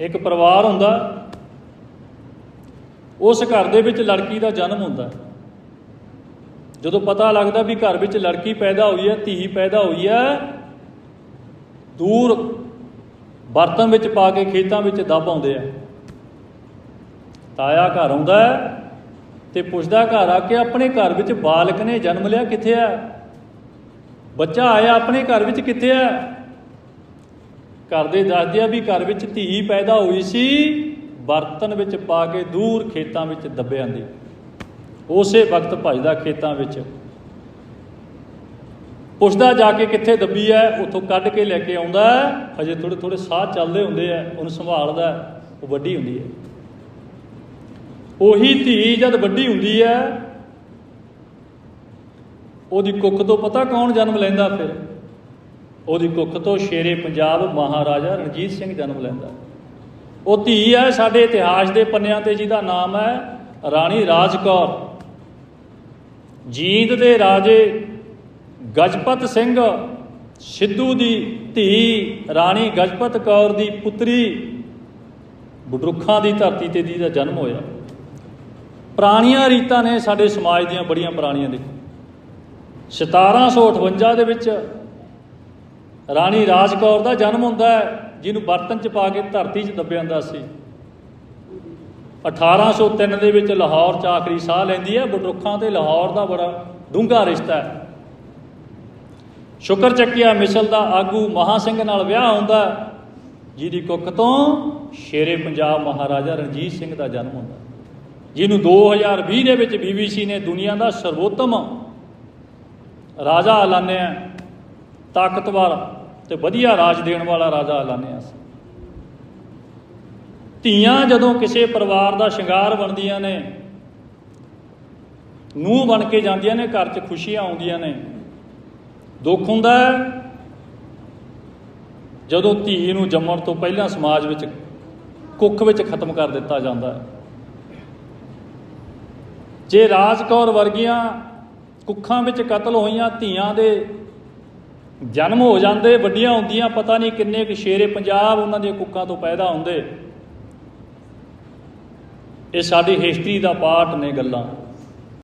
ਇੱਕ ਪਰਿਵਾਰ ਹੁੰਦਾ, ਉਸ ਘਰ ਦੇ ਵਿੱਚ ਲੜਕੀ ਦਾ ਜਨਮ ਹੁੰਦਾ। ਜਦੋਂ ਪਤਾ ਲੱਗਦਾ ਵੀ ਘਰ ਵਿੱਚ ਲੜਕੀ ਪੈਦਾ ਹੋਈ ਹੈ, ਧੀ ਪੈਦਾ ਹੋਈ ਹੈ, ਦੂਰ ਬਰਤਨ ਵਿੱਚ ਪਾ ਕੇ ਖੇਤਾਂ ਵਿੱਚ ਦੱਬ ਆਉਂਦੇ ਆ। ਤਾਇਆ ਘਰ ਆਉਂਦਾ ਹੈ ਤੇ ਪੁੱਛਦਾ ਘਰ ਆ ਕੇ ਆਪਣੇ ਘਰ ਵਿੱਚ ਬਾਲਕ ਨੇ ਜਨਮ ਲਿਆ ਕਿੱਥੇ ਆ ਬੱਚਾ ਆਇਆ ਆਪਣੇ ਘਰ ਵਿੱਚ ਕਿੱਥੇ ਆ ਘਰ ਦੇ ਦੱਸਦੇ ਆ ਵੀ ਘਰ ਵਿੱਚ ਧੀ ਪੈਦਾ ਹੋਈ ਸੀ, ਬਰਤਨ ਵਿੱਚ ਪਾ ਕੇ ਦੂਰ ਖੇਤਾਂ ਵਿੱਚ ਦੱਬਿਆਂ ਦੀ ਉਸੇ ਵਕਤ ਭਜਦਾ ਖੇਤਾਂ ਵਿੱਚ। ਪੁੱਛਦਾ ਜਾ ਕੇ ਕਿੱਥੇ ਦੱਬੀ ਐ, ਉੱਥੋਂ ਕੱਢ ਕੇ ਲੈ ਕੇ ਆਉਂਦਾ ਹੈ। ਹਜੇ ਥੋੜੇ ਥੋੜੇ ਸਾਹ ਚੱਲਦੇ ਹੁੰਦੇ ਆ ਉਹਨੂੰ ਸੰਭਾਲਦਾ ਉਹ ਵੱਡੀ ਹੁੰਦੀ ਹੈ ਉਹੀ ਧੀ ਜਦ ਵੱਡੀ ਹੁੰਦੀ ਹੈ ਉਹਦੀ ਕੁੱਖ ਤੋਂ ਪਤਾ ਕੌਣ ਜਨਮ ਲੈਂਦਾ ਫਿਰ? ਉਹਦੀ ਕੁੱਖ ਤੋਂ ਸ਼ੇਰੇ ਪੰਜਾਬ ਮਹਾਰਾਜਾ ਰਣਜੀਤ ਸਿੰਘ ਜਨਮ ਲੈਂਦਾ। ਉਹ ਧੀ ਹੈ, ਸਾਡੇ ਇਤਿਹਾਸ ਦੇ ਪੰਨਿਆਂ ਤੇ ਜਿਹਦਾ ਨਾਮ ਹੈ ਰਾਣੀ ਰਾਜ ਕੌਰ। ਜੀਂਦ ਦੇ ਰਾਜੇ ਗਜਪਤ ਸਿੰਘ ਸਿੱਧੂ ਦੀ ਧੀ, ਰਾਣੀ ਗਜਪਤ ਕੌਰ ਦੀ ਪੁੱਤਰੀ ਬਡਰੁੱਖਾਂ ਦੀ ਧਰਤੀ ਤੇ ਜਿਹਦਾ ਜਨਮ ਹੋਇਆ। ਪੁਰਾਣੀਆਂ ਰੀਤਾਂ ਨੇ ਸਾਡੇ ਸਮਾਜ ਦੀਆਂ ਬੜੀਆਂ ਪੁਰਾਣੀਆਂ ਦੇ 1758 ਦੇ ਵਿੱਚ ਰਾਣੀ ਰਾਜ ਕੌਰ ਦਾ ਜਨਮ ਹੁੰਦਾ ਹੈ ਜਿਹਨੂੰ ਬਰਤਨ ਚ ਪਾ ਕੇ ਧਰਤੀ 'ਚ ਦੱਬਿਆ ਜਾਂਦਾ ਸੀ। 1803 ਦੇ ਵਿੱਚ ਲਾਹੌਰ 'ਚ ਆਖਰੀ ਸਾਹ ਲੈਂਦੀ ਹੈ ਬਟੁੱਖਾਂ ਤੇ ਲਾਹੌਰ ਦਾ ਬੜਾ ਡੂੰਘਾ ਰਿਸ਼ਤਾ ਹੈ। ਸ਼ੁਕਰ ਚੱਕਿਆ ਮਿਸਲ ਦਾ ਆਗੂ ਮਹਾ ਸਿੰਘ ਨਾਲ ਵਿਆਹ ਹੁੰਦਾ ਜਿਹਦੀ ਕੁੱਖ ਤੋਂ ਸ਼ੇਰੇ ਪੰਜਾਬ ਮਹਾਰਾਜਾ ਰਣਜੀਤ ਸਿੰਘ ਦਾ ਜਨਮ ਹੁੰਦਾ ਹੈ, ਜਿਹਨੂੰ 2020 ਦੇ ਵਿੱਚ BBC ਨੇ ਦੁਨੀਆ ਦਾ ਸਰਵੋਤਮ ਰਾਜਾ ਐਲਾਨਿਆ ਤਾਕਤਵਰ ਤੇ ਵਧੀਆ ਰਾਜ ਦੇਣ ਵਾਲਾ ਰਾਜਾ ਐਲਾਨਿਆ ਸੀ ਧੀਆਂ ਜਦੋਂ ਕਿਸੇ ਪਰਿਵਾਰ ਦਾ ਸ਼ਿੰਗਾਰ ਬਣਦੀਆਂ ਨੇ, ਨੂੰਹ ਬਣ ਕੇ ਜਾਂਦੀਆਂ ਨੇ, ਘਰ 'ਚ ਖੁਸ਼ੀਆਂ ਆਉਂਦੀਆਂ ਨੇ, ਦੁੱਖ ਹੁੰਦਾ ਜਦੋਂ ਧੀ ਨੂੰ ਜੰਮਣ ਤੋਂ ਪਹਿਲਾਂ ਸਮਾਜ ਵਿੱਚ ਕੁੱਖ ਵਿੱਚ ਖਤਮ ਕਰ ਦਿੱਤਾ ਜਾਂਦਾ ਹੈ। ਜੇ ਰਾਜ ਕੌਰ ਵਰਗੀਆਂ ਕੁੱਖਾਂ ਵਿੱਚ ਕਤਲ ਹੋਈਆਂ ਧੀਆਂ ਦੇ ਜਨਮ ਹੋ ਜਾਂਦੇ, ਵੱਡੀਆਂ ਹੁੰਦੀਆਂ, ਪਤਾ ਨਹੀਂ ਕਿੰਨੇ ਕੁ ਸ਼ੇਰੇ ਪੰਜਾਬ ਉਹਨਾਂ ਦੀਆਂ ਕੁੱਕਾਂ ਤੋਂ ਪੈਦਾ ਹੁੰਦੇ। ਇਹ ਸਾਡੀ ਹਿਸਟਰੀ ਦਾ ਪਾਰਟ ਨੇ ਗੱਲਾਂ।